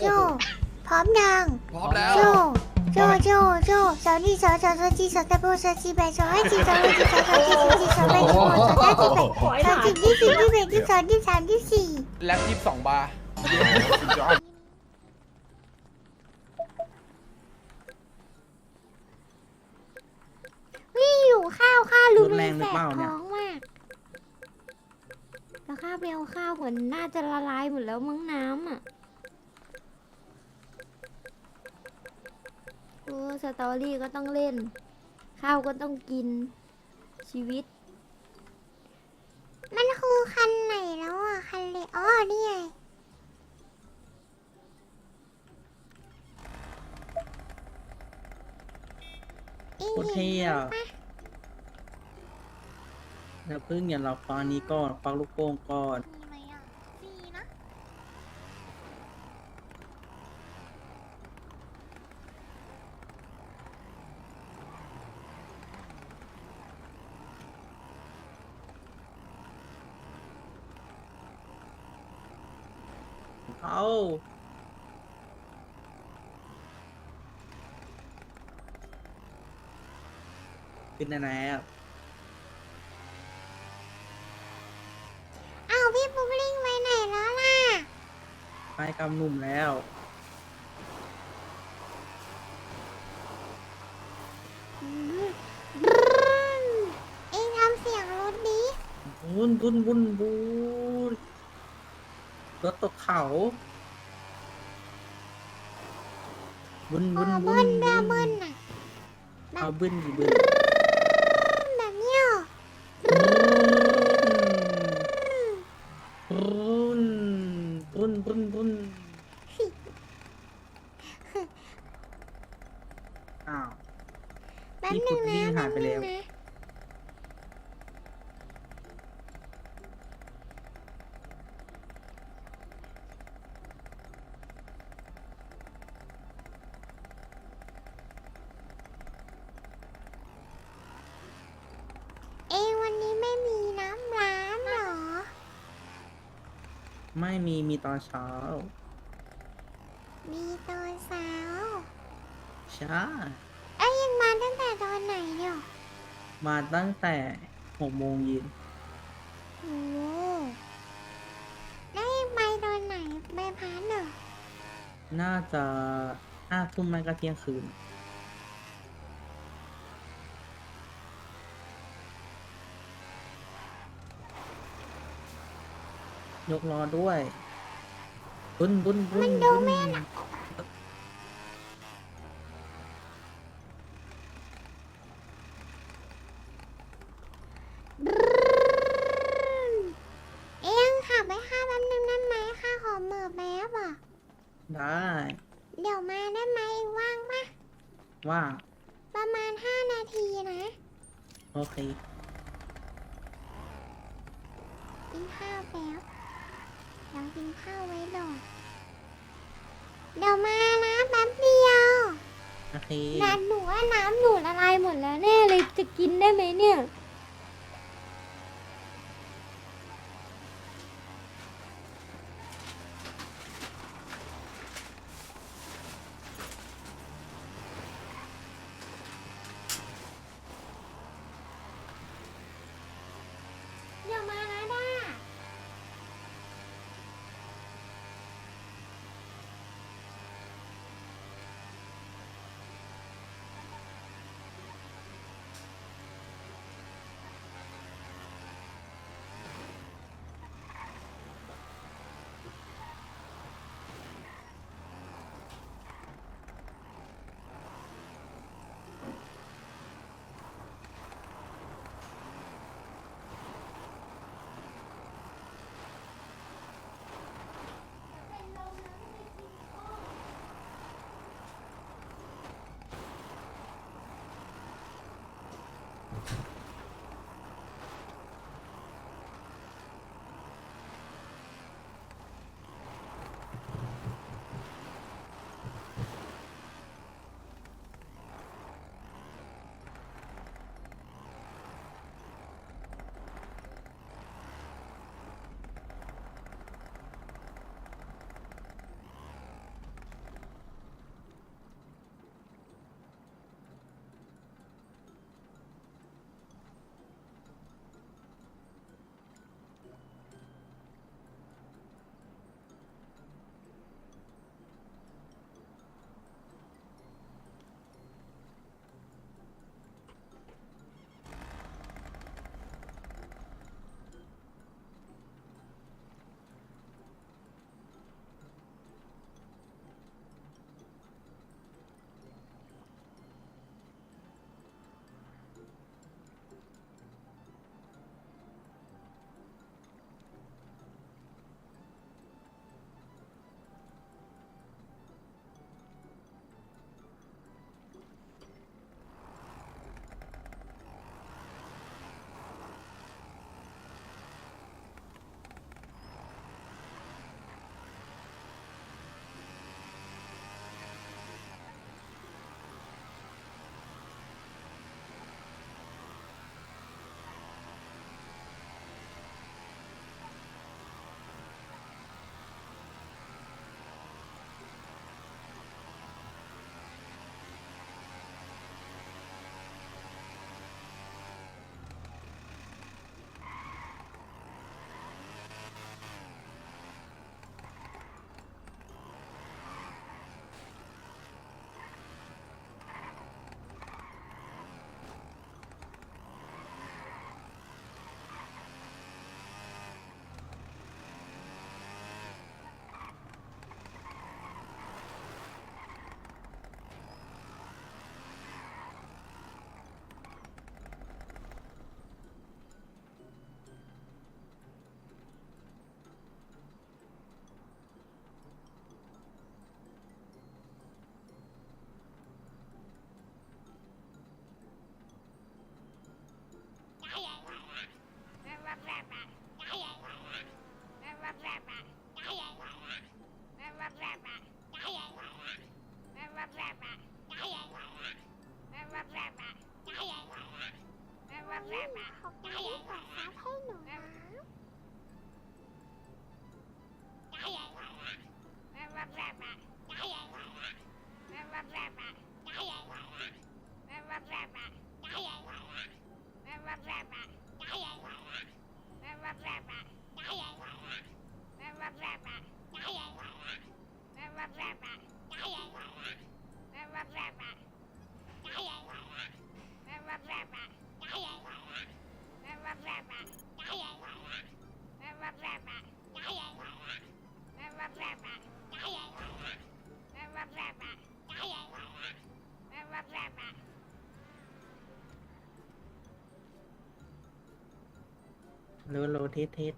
โจ พร้อมยังพร้อมแล้ว โจ โจ โจ โจสาวนี่สาวสาวสาวจีสาวตะโบสาวจีแบสาวให้จีสาวให้จีสาวสาวจีสาวจีสาวแบสาวสาวจีแบสาวจีที่สี่ที่แบที่สองที่สามที่สี่แล็บยี่สิบสองบาร์วิ่งอยู่ข้าวข้าวลืมรุนแรงหรือแสเปบล่าเนี่ยท้องมากแล้วข้าวไปเอาข้าวเหมือนน่าจะละลายหมดแล้วมั้งน้ำอะ โอ้สตอรี่ก็ต้องเล่น ข้าวก็ต้องกินชีวิต มันคือคันไหนแล้วอะ คันเล็กอ๋อนี่ไงอิงโคตรเห็เท่นอะปะอย่าเพิ่งอย่าหลับตอนนี้ก่อนฟังลูกโป่งก่อน มีไหมอะฟรีนะ เอา ขึ้นแน่ๆอะอ้าวพี่ปุ๊กลิงไปไหนแล้วล่ะ ไปกำหนุ่มแล้ว อืมบรึ้นเอ็งทำเสียงรถดิบุนบุนบุนบุนรถตกเขาบุนโอ้บุนบุเบิ้นลเด้อบุเบิ้ลนน่ะ เอาบึ้นดิบึ้น แบบเนี้ยเหรอ บุน บุนบุนบุนอ้าว แป๊บนึง นี่ นะ ปุ๊กลิงหายไป แป๊บนึ แล้ ง ว นะเอ็งวันนี้ไม่มีน้ำร้านเหรอ ไม่มีมีตอนเช้า มีตอนเช้าใช่เอ้ยยังมาตั้งแต่ตอนไหนเนี่ยมาตั้งแต่หกโมงเย็นโอ้แล้วยังไปตอนไหนไปพันเหรอน่าจะห้าทุ่มไม่ก็เที่ยงคืน ยกล้อด้วยบุนบุนบุนบุนบรึ้นเอ็งขับไปค่าแป๊บนึงได้ไหมค่าขอเหมือแป๊บอะได้เดี๋ยวมาได้ไหมเอ็งว่างปะว่าประมาณห้านาทีนะโอเคกินข้าวแป๊บ เดี๋ยวกินข้าวไว้ดอกเดี๋ยวมานะแป๊บเดียวโอเค น้ำหนูว่าน้ำหนูละลายหมดแล้วแน่เลยจะกินได้ไหมเนี่ย รู้รู้ทิศทิศ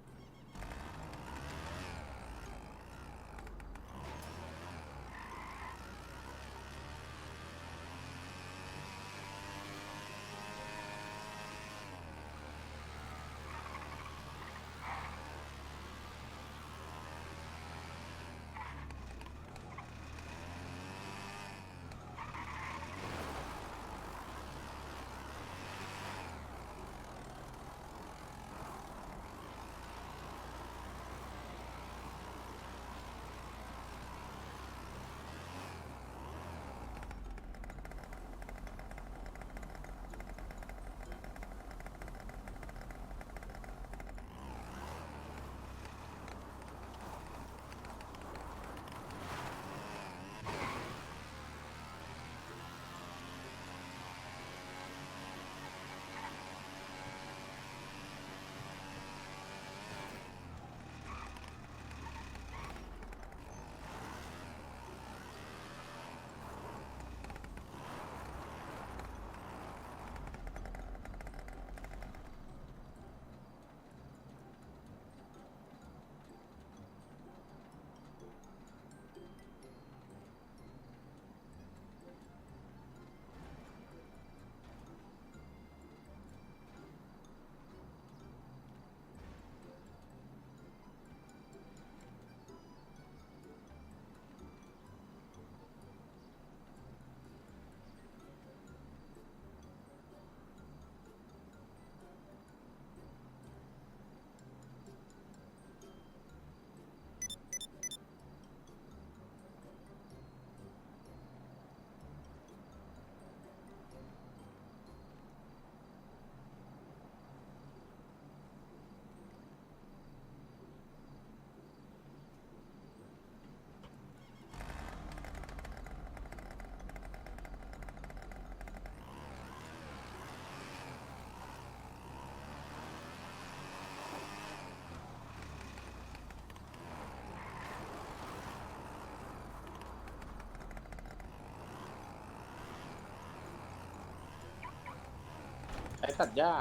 สัตัดหญ้า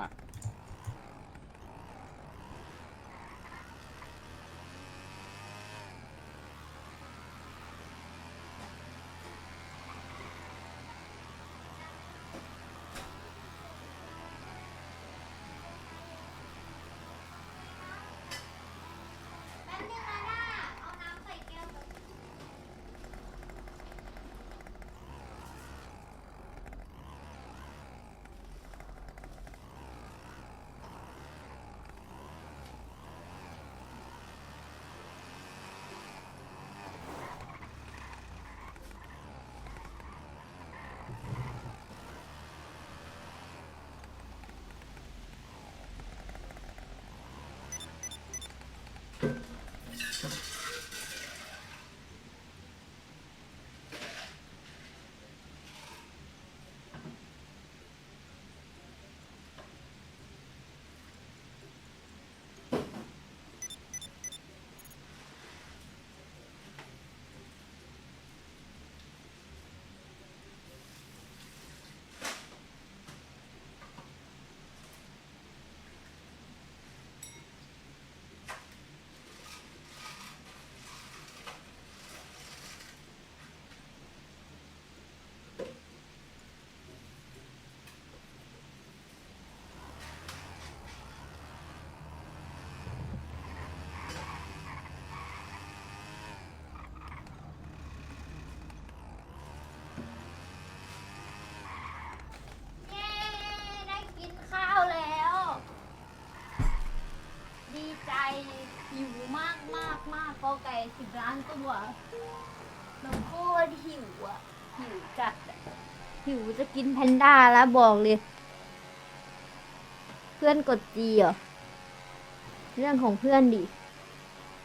ไก่สิบล้างตัวเราโคตรหิวอะ หิวจัดอะหิวจะกินแพนด้าแล้วบอกเลย เพื่อนกดจีเหรอ เรื่องของเพื่อนดิ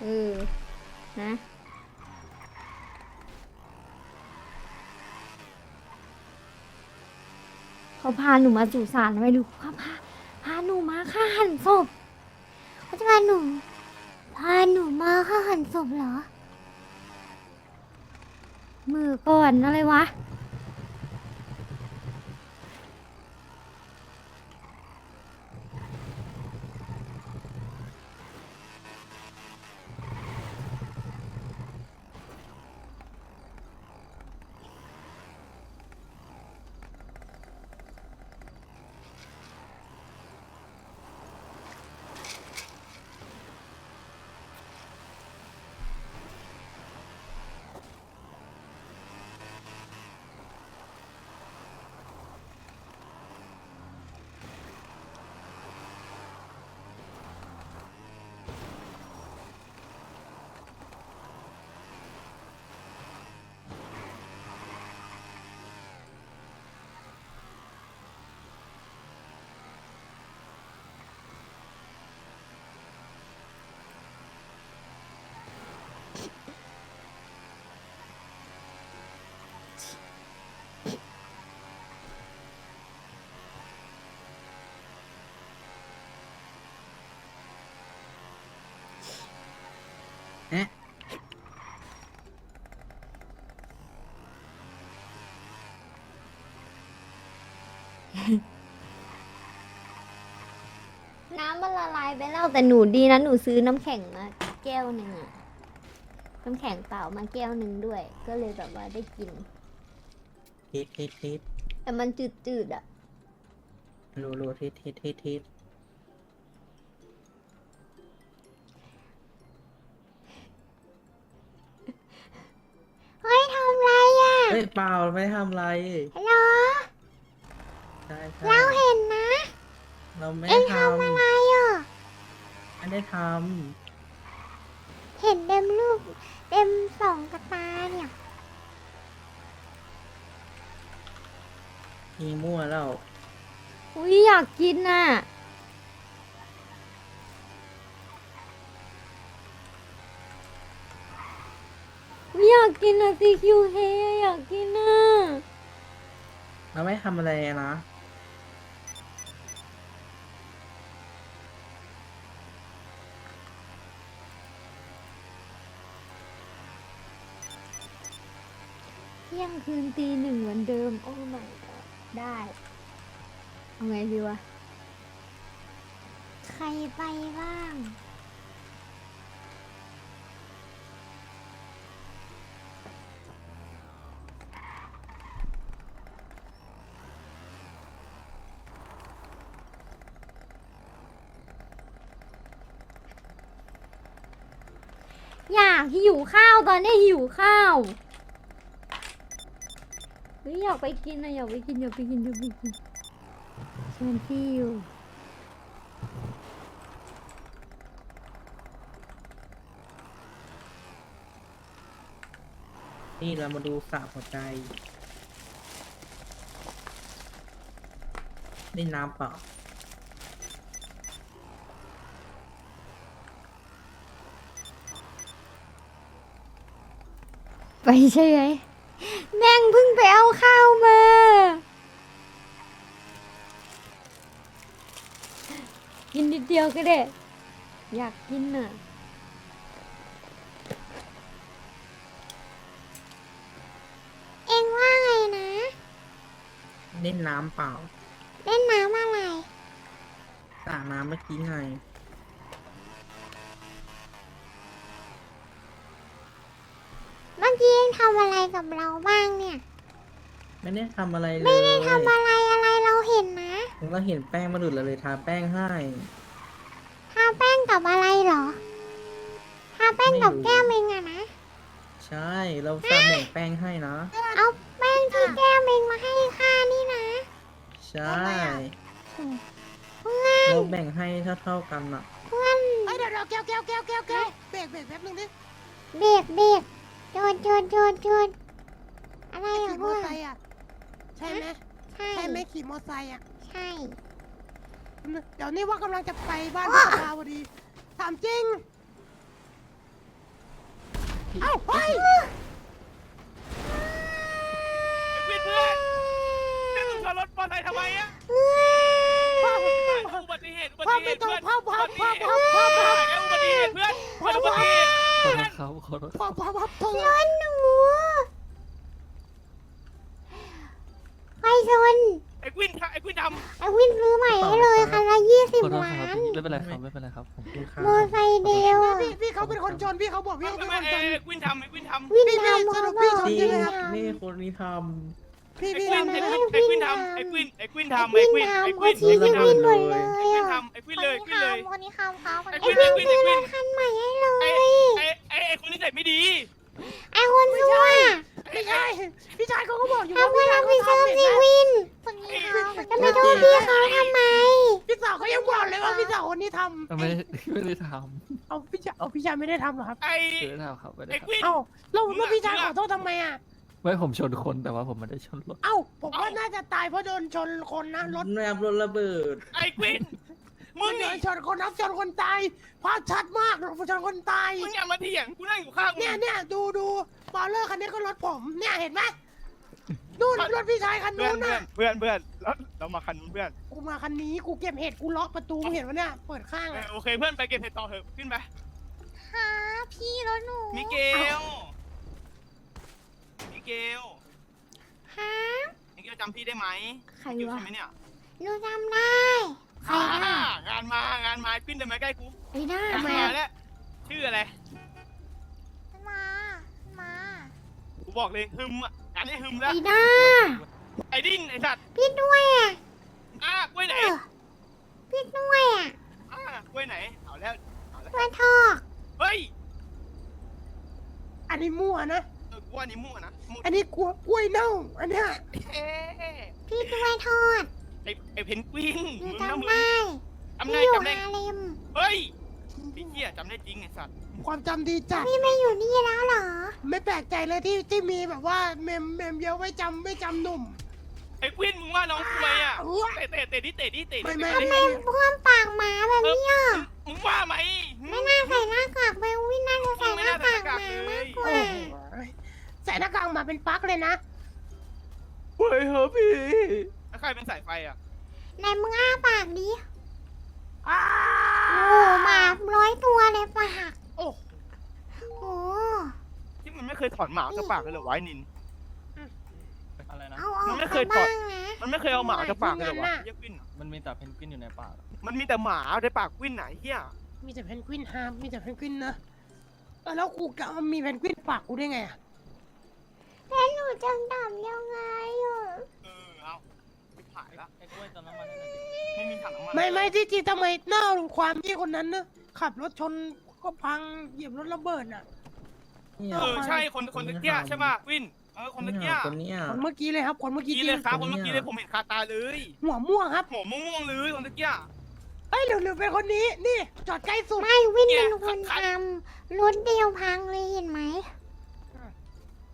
เออ นะเขาพาหนูมาสู่ศาลทำไมรู้เขาพาพาหนูมาฆ่าหันศพเขาจะพาหนู พาหนูมาฆ่าหันศพเหรอ มือก่อนอะไรวะ ไปแล้วแต่หนูดีนะหนูซื้อน้ำแข็งมาแก้วหนึ่งอะน้ำแข็งเปล่ามาแก้วหนึ่งด้วย ก็เลยแบบว่าได้กิน ทิศทิศทิศแต่มันจืดๆอะโลโลทิศทิศทิศทิศเฮ้ยทำไรอะเฮ้ยเปล่าไม่ได้ทำอะไรฮัลโหลใช่ใช่เราเห็นนะ เราไม่เอ็ได้งททำอะไรอะำ ไม่ได้ทเห็นเต็มรูปเต็มสองกระตาเนี่ยำมีมั่วแล้วอุ้ยอยากกินน่ะอุ๊ยอยากกินอะซีคิวเฮอยากกินอะ เราไม่ทำอะไรนะ ที่ยงคืนตีหนึ่งเหมือนเดิม โอ้ไม่ได้เอาไงดีวะ ใครไปบ้าง อยากหิวข้าวตอนนี้หิวข้าว ฮ้ยอยากไปกินนะอยากไปกินอยากไปกินอยากไปกินชวนพี่อยู่นี่เรามาดูสระหัวใจนี่น้ำเปล่าไปใช่ไหม แม่งเพิ่งไปเอาข้าวมา กินนิดเดียวก็ได้ อยากกินน่ะเอ็งว่าไงนะ เล่นน้ำเปล่า เล่นน้ำอะไรสระน้ำเมื่อกี้ไง เมื่อกี้เอ็ง ทำอะไรกับเราบ้างเนี่ย ไม่ได้ทำอะไรเลยไม่ได้ทำอะไรอะไรเราเห็นนะ เราเห็นแป้งมาหลุดเราเลยทาแป้งให้ ทาแป้งกับอะไรเหรอ ทาแป้งกับไม่รู้แก้มเองอะนะ ใช่ เราจะแบ่งแป้งให้นะ เอาแป้งที่แก้มเองมาให้ข้านี่นะใช่เพื่อนเราแบ่งให้เท่าๆกันอะเพื่อนเฮ้ยเดี๋ยวเดี๋ยวแก้วแก้วแก้วแก้วแก้วเบรกเบรกแป๊บนึงดิเด็กเด็ก โจนโจนโจนโจนอะไรอะขี่มพอวกไซค์อะใช่ไหมใช่ใช่ไหมขี่มอไซค์อะ ใช่ เดี๋ยวนี้ว่ากำลังจะไปบ้านอ้อพี่สภาพอดีถามจริง เอ้าเฮ้ยเพื่อนเพื่อนเพื่อนมึงชนรถมอเตอร์ไซค์ทำไมอะพ่อ อุบัติเหตุอุพ่อบัติเหไม่ตุต้องเพื่อนพ่อพ่ออุบัติพ่อเหตุพ่อพ่อพ่ออุบัติเหตุเพื่อนเพื่อนอุบัติเหตุขอโทษครับขอโทษพ่อพ่อพ่อพ่อชนหนูใครชนไอ้กวินไอ้กวินทไอ้วินซื้อใหม่ให้เลยคันละยี่สิบขอโทษล้าครับนไม่เป็นไรครับไม่เป็นไรครับผมโมอไซค์เดียวอะพี่พี่เขาเป็นคนชนพี่เขาบอกำพี่ไม่เขาไม่เป็นคนชไอ้นกวินทำไอ้กวินทำวินพี่พี่ทำสรุปเขาพี่บอกชนนี่ใช่ไหมครับนี่คนนี้ท พี่ไอ้พี่กวินทำไอ้ไมกวินไอ้กวินทำไอ้กวินไอ้กวินทำวิไอ้นกวินไอ้ทำกเขาวินชี้ไอ้ให้กวินวินหมดเลยไอ้กวินอะทำไอ้กวินเลยกวินเลยคนนี้ทำเขาไอ้ไอ้กวินวิไอ้นกวินซื้ไอ้อกวิรนถคันใหม่ให้เลยไอ้ไอ้ไอ้คนนี้ใส่ไม่ดีไอ้คนชั่วไม่ใช่พี่ชายเขาก็บอกอยู่ทำว่าเพื่พี่อชายรับเขาผิดชอบทำเห็นไหมสิวินคนนี้ทำจะไปโทษพี่เขาทำไมพี่สาวเขายังบอกเลยว่าพี่สาวคนนี้ทไม่ไม่ได้ทำเอาพี่ชายเอาพี่ชายไม่ได้ทำเหรอครับไอ้ำไม่ได้ทำครับไม่ได้ไอ้ทกวินเอ้าแล้วมึงแล้วอะพี่ชายมึงขอะอโทษทำไมอะำ ไม่ผมชนคนแต่ว่าผมไม่ได้ชนรถ เอ้า ผมว่าน่าจะตายเพราะโดนชนคนนะรถำนะครับรถระเบิด ไอ้กวินมึมึงงโดนี่นชนคนนับชนคนตายภาพชัดมากชนคนตาย มึงอย่ามาเถียงกูนั่งอยู่ข้างมึเนี่ยงเนี่ยดูดูบอลเลอร์คันนี้ก็รถผมเนี่ยเห็นไหมนู่นรถพี่ชายคันเพื่อนู้นนเพื่อน่ะนเพื่อนเพื่อนแล้วเรามาคันนู้นเพื่อนกูมาคันนี้กูเก็บเห็ดกูล็อกประตูมึงเห็นวะเนี่ยเปิดข้างเอออะโอเคเพื่อนไปเก็บเห็ดต่อเถอะขึ้นไป หาพี่รถหนูมิเกล มิเกลหามิเกลจำพี่ได้ไหมใครมิเกลวะใช่ไหมเนี่ยหนูจำได้ ใครอ่าอะงานมางานมาขึ้นเดินมาใกล้กูไอ้หน้าทำไมมาแล้วชื่ออะไร มา มากูบอกเลยฮึมอะงานนี้ฮึมแล้วไอ้หน้าไอ้ดิ้นไอ้สัตว์พี่ด้วยอะอะกล้วยไหนเออพี่ด้วยอะอะกล้วยไหนเอาแล้วเอาแล้วตัวทอกเฮ้ยอันนี้มั่วนะ เออกูว่านี่มั่วนะมั่วอันนี้กล้วยกล้วยเน่า อันเนี้ยเอ๊ะพี่ด้วยทอดไอ้ไอ้เพนกวินหนูมึงนะจำมึงได้จำพี่ได้อยู่จำได้ฮาเลมเฮ้ยพี่เหี้ยจำได้จริงไอ้สัตว์ความจำดีจัด พี่ไม่อยู่นี่แล้วเหรอ ไม่แปลกใจเลยที่ที่มีแบบว่าเมมเมมเยอะไว้จำไม่จำหนุ่ม ไอ้กวินมึงว่าน้องทำไมอะอ้วเตะเตะเตะดิเตะดิเตะดิไม่ไม่เตะดิทำไมพ่วงปากหมาแบบนี้อะมึงว่าไหม ไม่น่าใส่หน้ากากไปวินน่าจะใส่หน้ากากหมามากกว่าโอ้โห ใส่หน้ากากมาเป็นปลั๊กเลยนะเฮ้ยเหรอพี่ แล้วใครเป็นสายไฟอะไหนมึงอ้าปากดิอ้าโอ้โหหมาร้อยตัวเลยปากโอ้โอ้ที่มันไม่เคยถอนหมาออกจากปากเลยเหรอวะไอ้นิน อะไรนะ เอาออกมันไม่เคมายถอดบ้างนะมันไม่เคยเอาหมาออกจากปากเลยเหรอวะเหี้ยกวินอะมันมีแต่เพนกวินอยู่ในป่ามันมีแต่หมาในปากกวินไหนเฮียมีแต่เพนกวินฮามมีแต่เพนกวินนะเออแล้วกูกะว่ามีเพนกวินปากกูได้ไงอะ แล้วหนูจะดับยังไงอะเออเอาไปขายละไอ้กล้วยตอนน้ำมันไม่มีถังน้ำมันไม่ไม่ที่จริงทำไมหน้าลงความที่คนนั้นนะขับรถชนก็พังเหยียบรถระเบิดน่ะ เนี่ยเออใช่คนคนตะเกียใช่ป่ะกวินเออคนตะเกียคนเนี้ย คนเมื่อกี้เลยครับ คนเมื่อกี้กี้ที่เลยครับคนคนเมื่อเนี่ยกี้เลยผมเห็นคาตาเลยหัวม่วงครับหัวม่วงๆเลยคนตะเกีย เอ้ยหรือหรือเป็นคนนี้นี่จอดใกล้สุด ไม่วินเนี่เป็ยนคนขัดทำรถเดียวพังเลยเห็นไหม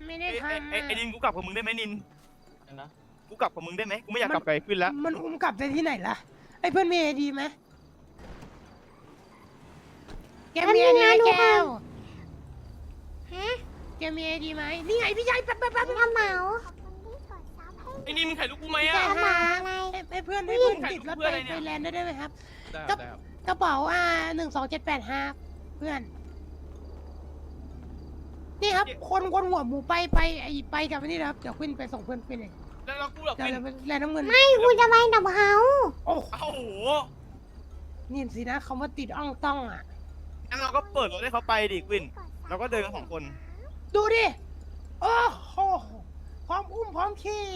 ไม่ไอ้ได้ไอ้ทำไอ้ไอ้นินกูกลับกับมึงได้ไหมนินนะกูกลับกับมึงได้ไหมกูไม่อยากกลับไกลขึ้นแล้วมันอุ้มกลับได้ที่ไหนล่ะ ไอ้เพื่อนมีไอดีไหมแกมีไอดีไหมแก้วฮะแกมีไอดีไหมนี่ไงพี่ชายแป๊บแป๊บแป๊บกระเป๋าไอ้นินมึงถ่ายรูปกูไหมพี่อะชายกระเป๋าอะไร ไอ้ไอ้เพื่อนให้เพื่อนถ่ายติดรูรปถเพื่ไปออะไรเนี่ย ไปแลนด์ได้ได้ไหมครับ ได้ครับได้ครับ กระเป๋าอ่าหนึ่งสองเจ็ดแปดห้าเพื่อน นี่ครับ คนคนหัวหมูไปไปไอไปกับอันนี่นะครับ เดี๋ยวขึ้นไปส่งเพื่อนขึ้นเองแล้วเรากูหรอกเดี๋ยววินเดี๋ยวไปแลนด์น้ำเงิน ไม่กูจะไปดับเฮาโอ้โอ้โหนี่สินะคำว่าติดอ่องต้องอะ งั้นเราก็เปิดรถให้เขาไปดิกวิน เราก็เดินกันสองคน ดูดิ โอ้โห พร้อมอุ้มพร้อมขี่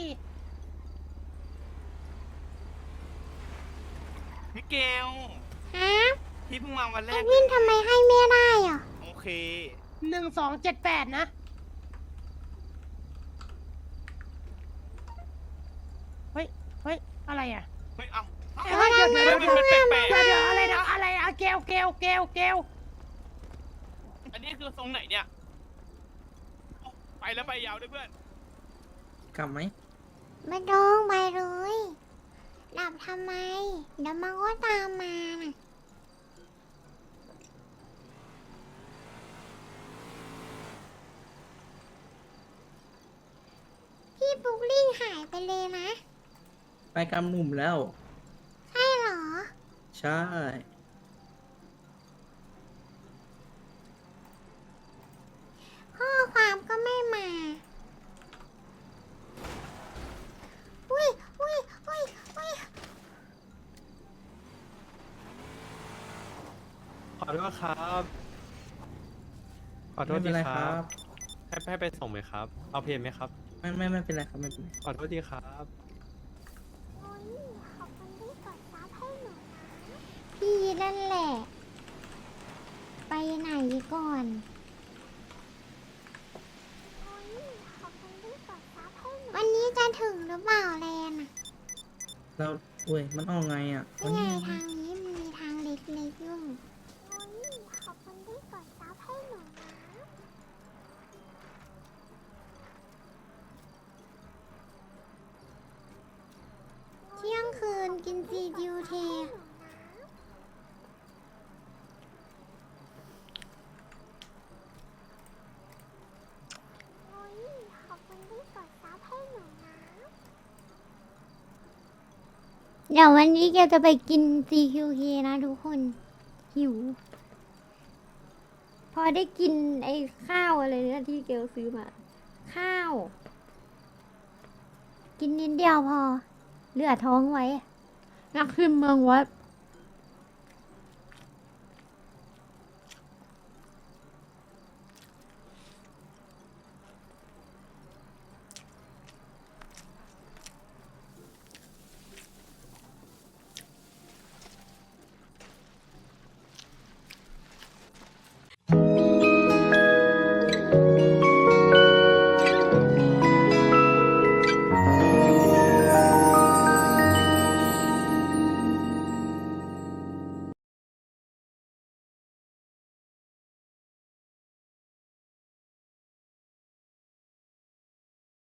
มิเกล ฮะพี่เพิ่งมาวันแรไอ้กวินทำไมให้แม่ได้อะ โอเค หนึ่งสองเจ็ดแปดนะ เฮ้ย เฮ้ย อะไรอะเฮ้ยเอาเอาเฮ้ยเดี๋ยวเดี๋ยวเฮ้ยเดี๋ยวมันเดี๋ยวแปลกเดี๋ยวเดี๋ยวอะไรนะอะไรอะเกลเกลเกลเกลๆอันนี้คือทรงไหนเนี่ยไปแล้วไปยาวด้วยเพื่อน กลับไหมไม่ต้องไปเลยหลับทำไม เดี๋ยวมันก็ตามมาน่ะ บุ๊กลิงหายไปเลยนะ ไปกำหนุ่มแล้ว ใช่เหรอ ใช่ ข้อความก็ไม่มา อุ้ยอุ้ยอุ้ยอุ้ยขอโทษครับ ขอโทไม่ษเป็ทีนไรคครับบให้ให้ไปส่งไหมครับ เอาเพลงไหมครับ ไม่ไม่ไม่เป็นไรครับไม่เป็นไรขอโทษทีครับพี่นั่นแหละ ไปไหนก่อนวันนี้จะถึงหรือเปล่าแลนอะเราอุ้ยมันออกไงอะนี่ไงทางนี้มันมีทางเล็กๆอยู่ขอบคุณที่กดซับให้หนูนะเที่ยงคืนกินซีดิวเท เดี๋ยววั นนี้เกจะไปกิน CQK นะทุกคน หิว พอได้กินไอ้ข้าวอะไรเนี่ยที่เกลซื้อมา ข้าว กินนิดเดียวพอ เหลือท้องไว้ นักขึ้นเมืองวัด